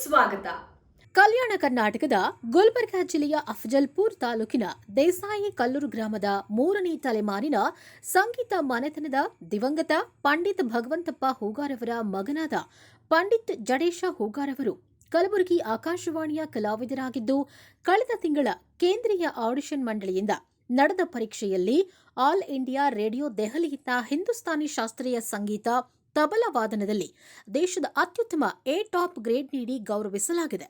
ಸ್ವಾಗತ. ಕಲ್ಯಾಣ ಕರ್ನಾಟಕದ ಗುಲ್ಬರ್ಗಾ ಜಿಲ್ಲೆಯ ಅಫಜಲ್ಪುರ್ ತಾಲೂಕಿನ ದೇಸಾಯಿ ಕಲ್ಲೂರು ಗ್ರಾಮದ ಮೂರನೇ ತಲೆಮಾರಿನ ಸಂಗೀತ ಮನೆತನದ ದಿವಂಗತ ಪಂಡಿತ್ ಭಗವಂತಪ್ಪ ಹೂಗಾರವರ ಮಗನಾದ ಪಂಡಿತ್ ಜಡೇಶ ಹೂಗಾರವರು ಕಲಬುರಗಿ ಆಕಾಶವಾಣಿಯ ಕಲಾವಿದರಾಗಿದ್ದು, ಕಳೆದ ತಿಂಗಳ ಕೇಂದ್ರೀಯ ಆಡಿಷನ್ ಮಂಡಳಿಯಿಂದ ನಡೆದ ಪರೀಕ್ಷೆಯಲ್ಲಿ ಆಲ್ ಇಂಡಿಯಾ ರೇಡಿಯೋ ದೆಹಲಿಯಿಂದ ಹಿಂದೂಸ್ತಾನಿ ಶಾಸ್ತ್ರೀಯ ಸಂಗೀತ ತಬಲಾ ವಾದನದಲ್ಲಿ ದೇಶದ ಅತ್ಯುತ್ತಮ ಎ ಟಾಪ್ ಗ್ರೇಡ್ ನೀಡಿ ಗೌರವಿಸಲಾಗಿದೆ.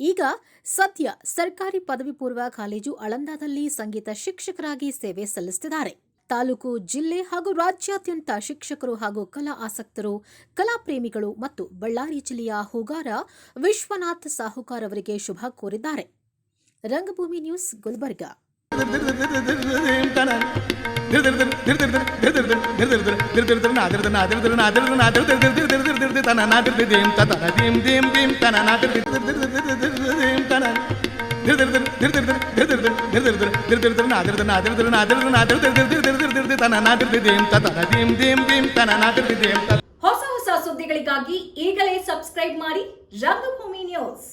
ಈಗ ಸದ್ಯ ಸರ್ಕಾರಿ ಪದವಿ ಪೂರ್ವ ಕಾಲೇಜು ಅಳಂದಾದಲ್ಲಿ ಸಂಗೀತ ಶಿಕ್ಷಕರಾಗಿ ಸೇವೆ ಸಲ್ಲಿಸುತ್ತಿದ್ದಾರೆ. ತಾಲೂಕು, ಜಿಲ್ಲೆ ಹಾಗೂ ರಾಜ್ಯಾದ್ಯಂತ ಶಿಕ್ಷಕರು ಹಾಗೂ ಕಲಾ ಆಸಕ್ತರು ಕಲಾಪ್ರೇಮಿಗಳು ಮತ್ತು ಬಳ್ಳಾರಿ ಜಿಲ್ಲೆಯ ಹೂಗಾರ ವಿಶ್ವನಾಥ್ ಸಾಹುಕಾರ್ ಅವರಿಗೆ ಶುಭ ಕೋರಿದ್ದಾರೆ. ರಂಗಭೂಮಿ ನ್ಯೂಸ್ ಗುಲ್ಬರ್ಗಾ. ಹೊಸ ಹೊಸ ಸುದ್ದಿಗಳಿಗಾಗಿ ಈಗಲೇ ಸಬ್ಸ್ಕ್ರೈಬ್ ಮಾಡಿ ರಂಗಭೂಮಿ ನ್ಯೂಸ್